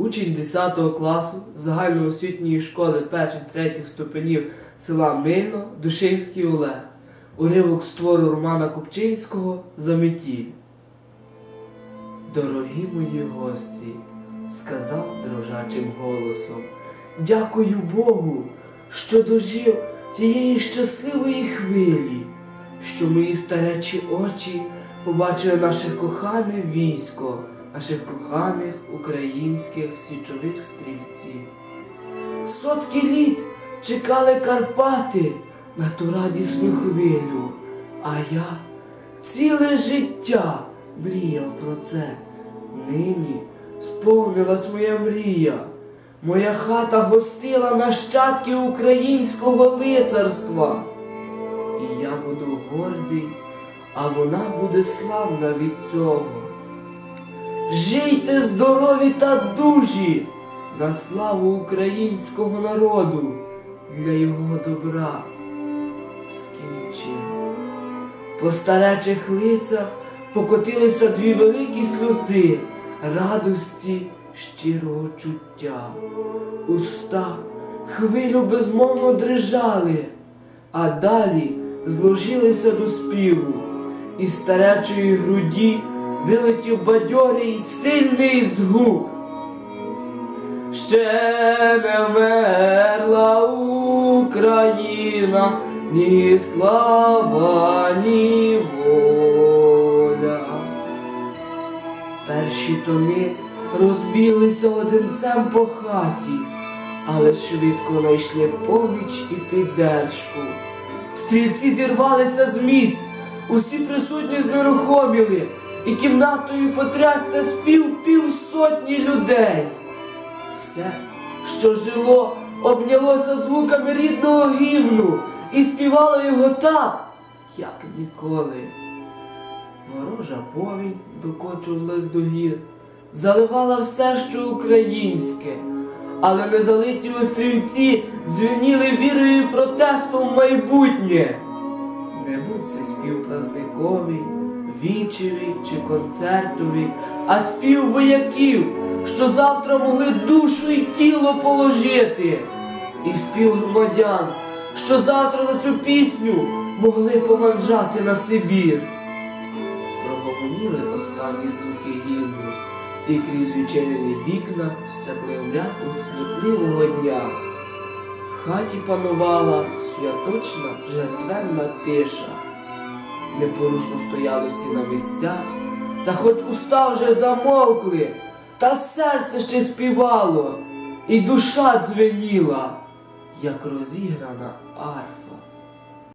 учень 10 класу загальноосвітньої школи перших третіх ступенів села Мильно, Душинський Олег. Уривок з твору Романа Купчинського Заметіль. Дорогі мої гості, сказав дрожачим голосом, дякую Богу, що дожив тієї щасливої хвилі, що мої старечі очі побачили наше кохане військо, наших коханих українських січових стрільців. Сотки літ чекали Карпати на ту радісну хвилю, а я ціле життя мріяв про це. Нині сповнилась моя мрія. Моя хата гостила нащадків українського лицарства. І я буду гордий, а вона буде славна від цього. Жийте здорові та дужі на славу українського народу для його добра. Скінчив. По старечих лицях покотилися дві великі сльози радості щирого чуття. Уста хвилю безмовно дрижали, а далі зложилися до співу, і старечої груді вилетів бадьорий сильний згук. Ще не вмерла Україна, ні слава, ні воля. Перші тони розбіглися одинцем по хаті, але швидко знайшли поміч і піддержку. Стрільці зірвалися з міст, усі присутні знерухоміли, і кімнатою потрясся спів півсотні людей. Все, що жило, обнялося звуками рідного гімну і співало його так, як ніколи. Ворожа повінь докочувалась до гір, заливала все, що українське, але незалиті острівці дзвеніли вірою і протестом в майбутнє. Не був це спів праздниковий, вічевий чи концертовий, а спів вояків, що завтра могли душу і тіло положити, і спів громадян, що завтра за цю пісню могли поманджати на Сибір. Прогомоніли останні звуки гімну, і крізь відчинені вікна всякли мляку світливого дня. В хаті панувала святочна жертвенна тиша. Непорушно стояли всі на місцях, та хоч уста вже замовкли, та серце ще співало, і душа дзвеніла, як розіграна арфа.